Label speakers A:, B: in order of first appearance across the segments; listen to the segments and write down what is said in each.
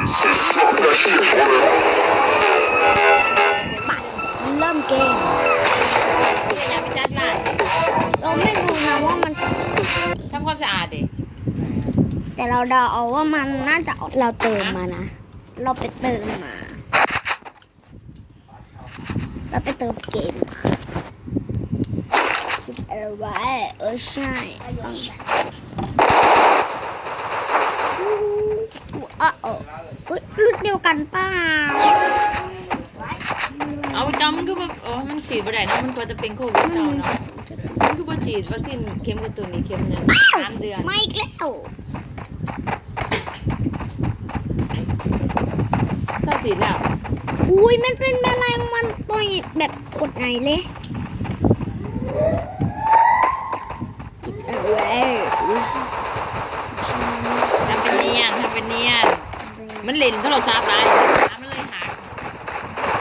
A: ปัดเริ่มเกม
B: อย่าไปจัดร้าน
A: เราไม่รู้นะว่ามันจะ
B: ทำความสะอาดดิ
A: แต่เราเดาเอาว่ามันน่าจะเราเติมมานะ เราไปเติมมา เราไปเติมเกมมาคิดอะไรไว้เออใช่ต้องอู้หู อะเออเฮ้ยรุ่นเดียวกันเปล่า
B: เอาจำมันก็แบบอ๋อมันฉีดไปไหนเนาะมันควรจะเป็นโควิดเจ้าเนาะมันก็บ่ฉีดวัคซีนเข็มกระตุ้นนี่เข็มหนึ่งสามเดือน
A: ไม่อีกแล้ว
B: เจ้าฉีดแล้ว
A: อุ้ยมันเป็นอะไรมันต่อยแบบกดไหนเลย
B: เล่นโทรศัพท์ไปมันเลยหัก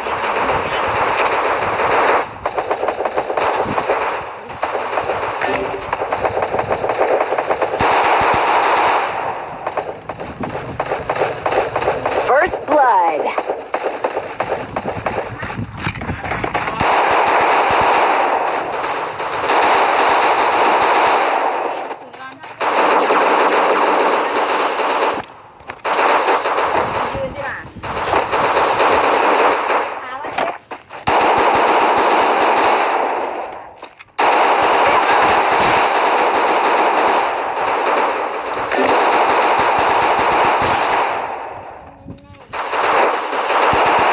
C: First blood.
B: ยืนดิล่ะ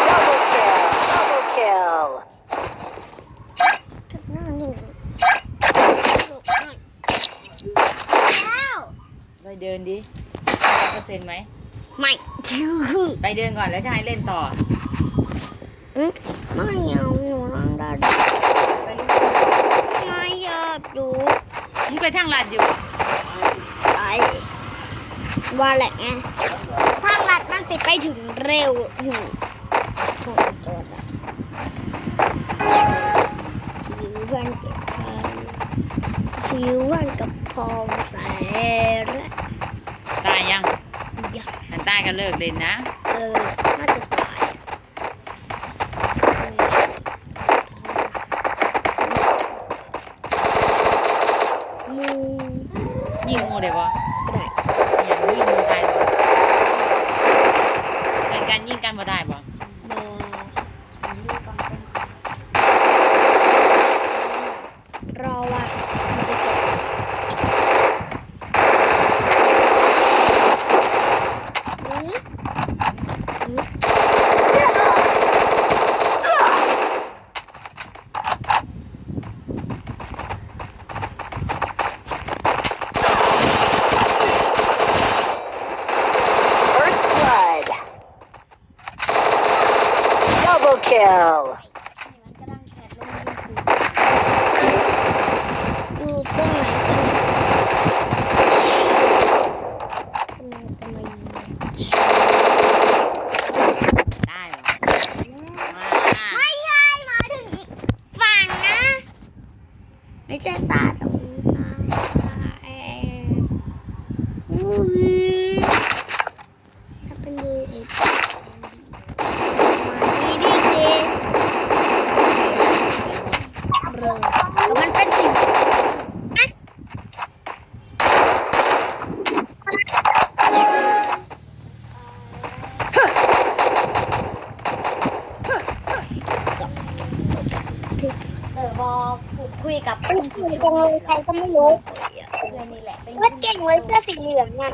C: Double kill. Double kill.
A: หน้านี่ไงแล้ว
B: ไปเดินดิเปอร์เซ็นต์ไหม
A: ไม่ชื่อ
B: ไปเดินก่อนแล้วจะให้เล่นต่อ
A: อืมไม่เอาอยู่นั่งได้
B: ไปลูก
A: ไม่อยากดู
B: มึงไปทางลัดอยู่
A: ไปว่าแหละไงถ้ารัดมันสิไปถึงเร็วอยู่โทษโทษอะผิววันกับ พองผิววันกับพองแสน
B: ตายยัง
A: อย่า
B: อันตายก็เลิกเล่นนะ
A: เออ น่าจะตายมู
B: ยิงงูเดี๋ยวบอ
A: ได้
B: อย่างยิงงูตายบ่เป็นการยิงกันบ่ได้บ่
A: รอว่ามันจะจบนี่
C: First blood. Double kill.
A: อยู่ตรงไหนกันเนี่ย
B: ได้บ่มา
A: ไม่ใช่หมายถึงอีกฝั่งนะ ไม่ใช่ตาตรงนี้นะเอ่ออุ้ยถ้าเป็นดูเอ็ดมาดีดีสิเริ่มก็มันเป็นสิบอะที่เออพอ คุยกับคุณผู้ช
D: จังเลยใครก็ไม่รู้
A: เพื่อนนี่แหละเป็น
D: ว่าเก่งเลยเสื้อสีเหลืองอะ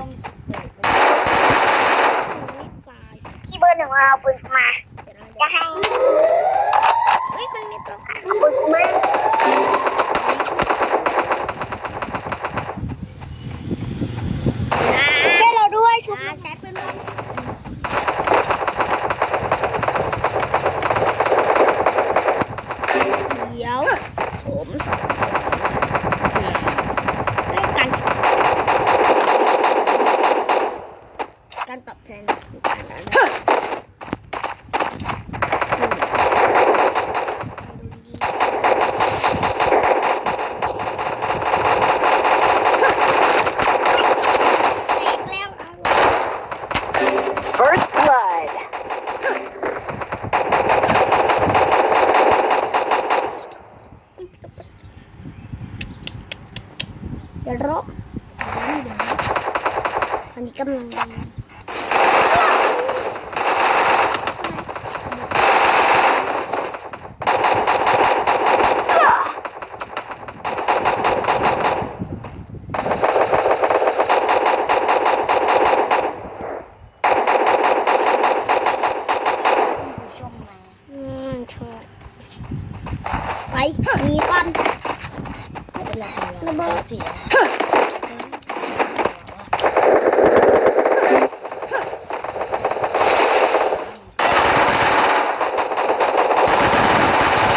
D: พี่เบอร์หนึ่งเอาปืนมาจะให้
A: เฮ้ยมันมีตัว
D: ปืนมา ช่วยเราด้วยชุบ
A: อ่าใช้ปืนบอลเดี๋ยวโสมสองและการการตอบแทนคือการอะไร เดี๋ยวรอ อันนี้กำลัง อืมชอบไปหนีก่อนระเบิดเสีย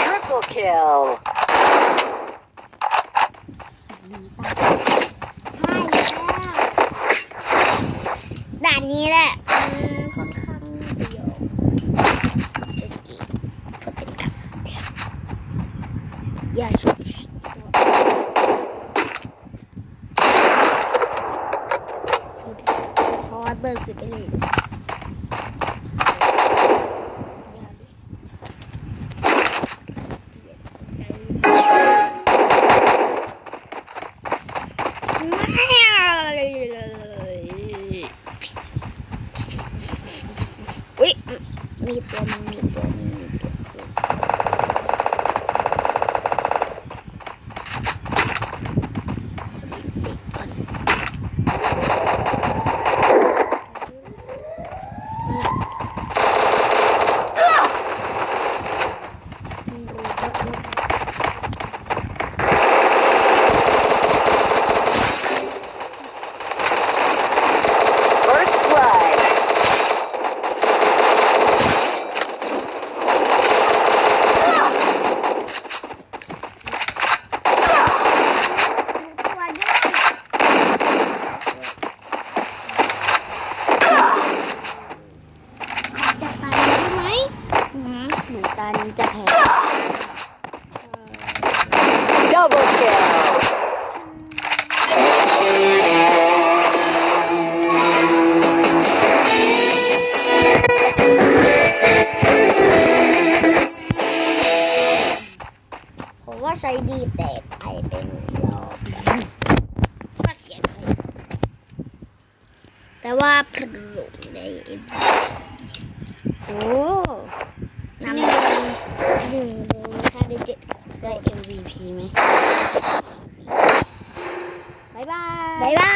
C: Triple kill.
A: ใช่แล้วด่านนี้แหละอืมค่อนข้างสยองก็เป็นกับอย่าชุบ อสเบิร์สิไปเลย ใช้ดีแต่ไปเป็นรอบก็เสียใจแต่ว่าพรุงในโอ้นำหนึ่งหนึ่งเลยถ้าได้เจ็ดได้ MVP ไหมบายบายบายบาย